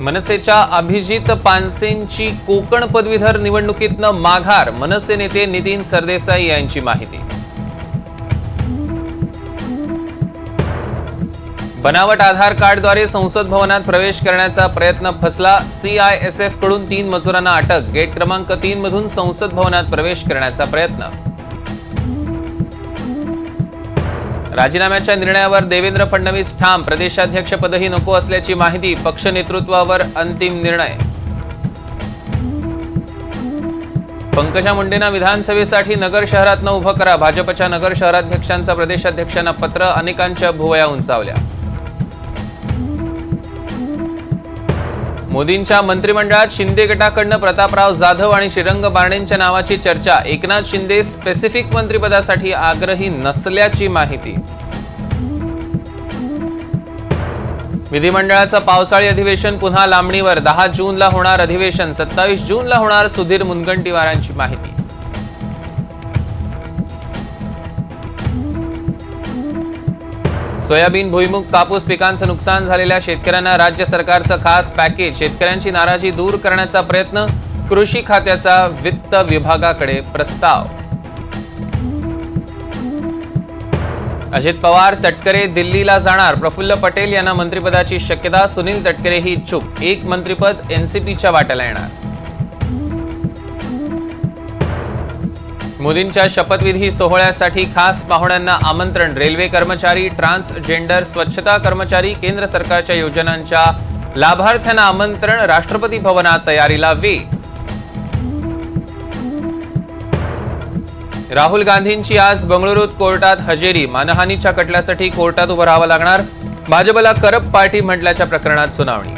मनसेच्या अभिजित पानसेंची कोकण पदवीधर निवडणुकीतनं माघार मनसे नेते नितीन सरदेसाई यांची माहिती. बनावट आधार कार्डद्वारे संसद भवनात प्रवेश करण्याचा प्रयत्न फसला. सीआयएसएफकडून तीन मजुरांना अटक. गेट क्रमांक तीन मधून संसद भवनात प्रवेश करण्याचा प्रयत्न. राजीनाम्याच्या निर्णयावर देवेंद्र फडणवीस ठाम. प्रदेशाध्यक्षपदही नको असल्याची माहिती पक्ष नेतृत्वावर अंतिम निर्णय. पंकजा मुंडेंना विधानसभेसाठी नगर शहरात न उभं करा. भाजपच्या नगर शहराध्यक्षांचा प्रदेशाध्यक्षांना पत्र अनेकांच्या भुवया उंचावल्या. मोदींच्या मंत्रिमंडळात शिंदे गटाकडनं प्रतापराव जाधव आणि श्रीरंग बारणेंच्या नावाची चर्चा. एकनाथ शिंदे स्पेसिफिक मंत्रिपदासाठी आग्रही नसल्याची माहिती. विधिमंडळाचं पावसाळी अधिवेशन पुन्हा लांबणीवर. दहा जूनला होणार अधिवेशन. सत्तावीस जूनला होणार सुधीर मुनगंटीवारांची माहिती. सोयाबीन भुईमुग कापूस पिकांचं नुकसान झालेल्या शेतकऱ्यांना राज्य सरकारचं खास पॅकेज. शेतकऱ्यांची नाराजी दूर करण्याचा प्रयत्न कृषी खात्याचा वित्त विभागाकडे प्रस्ताव. अजित पवार तटकरे दिल्लीला जाणार. प्रफुल्ल पटेल यांना मंत्रिपदाची शक्यता सुनील तटकरे ही इच्छुक. एक मंत्रिपद एनसीपीच्या वाट्याला येणार. मोदींच्या शपथविधी सोहळ्यासाठी खास पाहुण्यांना आमंत्रण. रेल्वे कर्मचारी ट्रान्सजेंडर स्वच्छता कर्मचारी केंद्र सरकारच्या योजनांच्या लाभार्थ्यांना आमंत्रण. राष्ट्रपती भवनात तयारीला वेग. राहुल गांधींची आज बंगळुरूत कोर्टात हजेरी. मानहानीच्या खटल्यासाठी कोर्टात उभं राहावं लागणार. भाजपला करप पार्टी म्हटल्याच्या प्रकरणात सुनावणी.